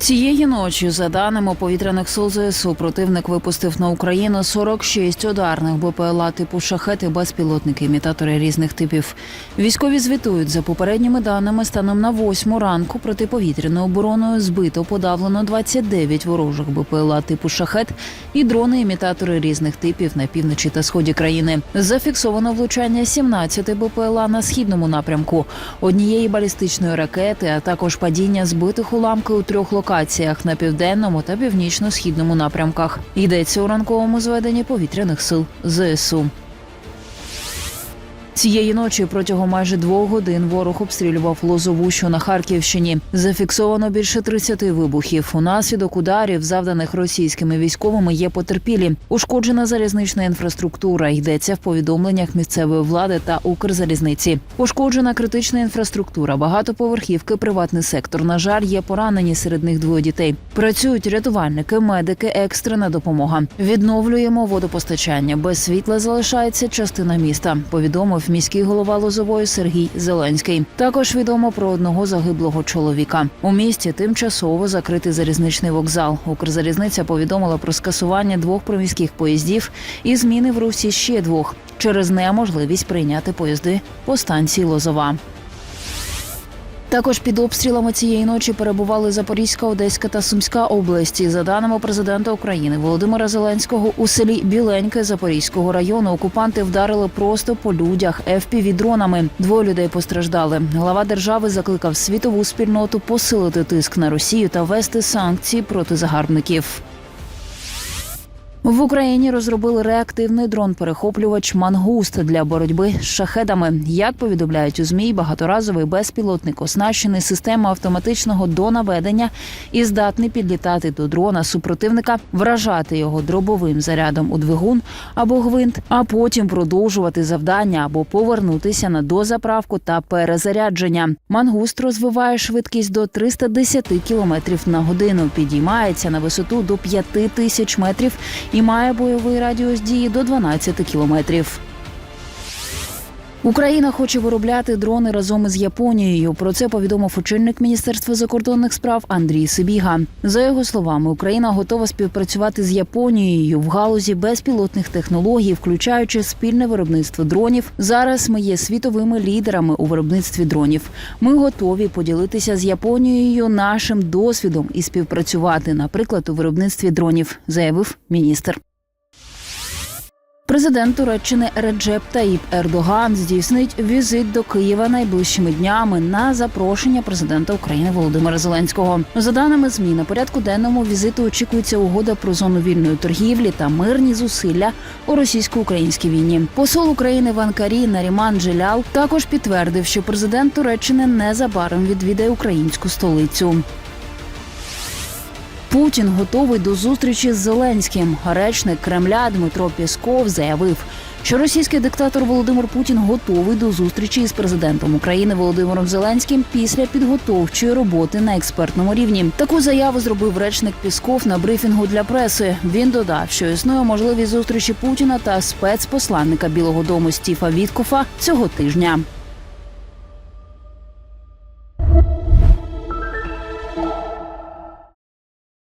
Цієї ночі, за даними повітряних сил ЗСУ, противник випустив на Україну 46 ударних БПЛА типу шахети, безпілотники, імітатори різних типів. Військові звітують за попередніми даними станом на восьму ранку протиповітряною обороною збито подавлено 29 ворожих БПЛА типу шахет і дрони-імітатори різних типів на півночі та сході країни. Зафіксовано влучання 17 БПЛА на східному напрямку, однієї балістичної ракети, а також падіння збитих уламки у трьох локаціях на південному та північно-східному напрямках. Йдеться у ранковому зведенні повітряних сил ЗСУ. Цієї ночі протягом майже двох годин ворог обстрілював Лозову, що на Харківщині. Зафіксовано більше 30 вибухів. Унаслідок ударів, завданих російськими військовими, є потерпілі. Ушкоджена залізнична інфраструктура. Йдеться в повідомленнях місцевої влади та Укрзалізниці. Пошкоджена критична інфраструктура, багатоповерхівки, приватний сектор. На жаль, є поранені серед них двоє дітей. Працюють рятувальники, медики, екстрена допомога. Відновлюємо водопостачання. Без світла залишається частина міста. Повідомив міський голова Лозової Сергій Зеленський. Також відомо про одного загиблого чоловіка. У місті тимчасово закритий залізничний вокзал. Укрзалізниця повідомила про скасування двох приміських поїздів і зміни в русі ще двох через неможливість прийняти поїзди по станції Лозова. Також під обстрілами цієї ночі перебували Запорізька, Одеська та Сумська області. За даними президента України Володимира Зеленського, у селі Біленьке Запорізького району окупанти вдарили просто по людях fpv дронами. Двоє людей постраждали. Глава держави закликав світову спільноту посилити тиск на Росію та ввести санкції проти загарбників. В Україні розробили реактивний дрон-перехоплювач Мангуст для боротьби з шахедами. Як повідомляють у змі, багаторазовий безпілотник оснащений системою автоматичного донаведення і здатний підлітати до дрона супротивника, вражати його дробовим зарядом у двигун або гвинт, а потім продовжувати завдання або повернутися на дозаправку та перезарядження. Мангуст розвиває швидкість до 310 км на годину, підіймається на висоту до 5 тисяч метрів і має бойовий радіус дії до 12 кілометрів. Україна хоче виробляти дрони разом із Японією. Про це повідомив очільник Міністерства закордонних справ Андрій Сибіга. За його словами, Україна готова співпрацювати з Японією в галузі безпілотних технологій, включаючи спільне виробництво дронів. Зараз ми є світовими лідерами у виробництві дронів. Ми готові поділитися з Японією нашим досвідом і співпрацювати, наприклад, у виробництві дронів, заявив міністр. Президент Туреччини Реджеп Таїп Ердоган здійснить візит до Києва найближчими днями на запрошення президента України Володимира Зеленського. За даними ЗМІ, на порядку денному візиту очікується угода про зону вільної торгівлі та мирні зусилля у російсько-українській війні. Посол України в Анкарі Наріман Джилял також підтвердив, що президент Туреччини незабаром відвідає українську столицю. Путін готовий до зустрічі з Зеленським. Речник Кремля Дмитро Пєсков заявив, що російський диктатор Володимир Путін готовий до зустрічі з президентом України Володимиром Зеленським після підготовчої роботи на експертному рівні. Таку заяву зробив речник Пісков на брифінгу для преси. Він додав, що існує можливість зустрічі Путіна та спецпосланника Білого Дому Стіфа Віткофа цього тижня.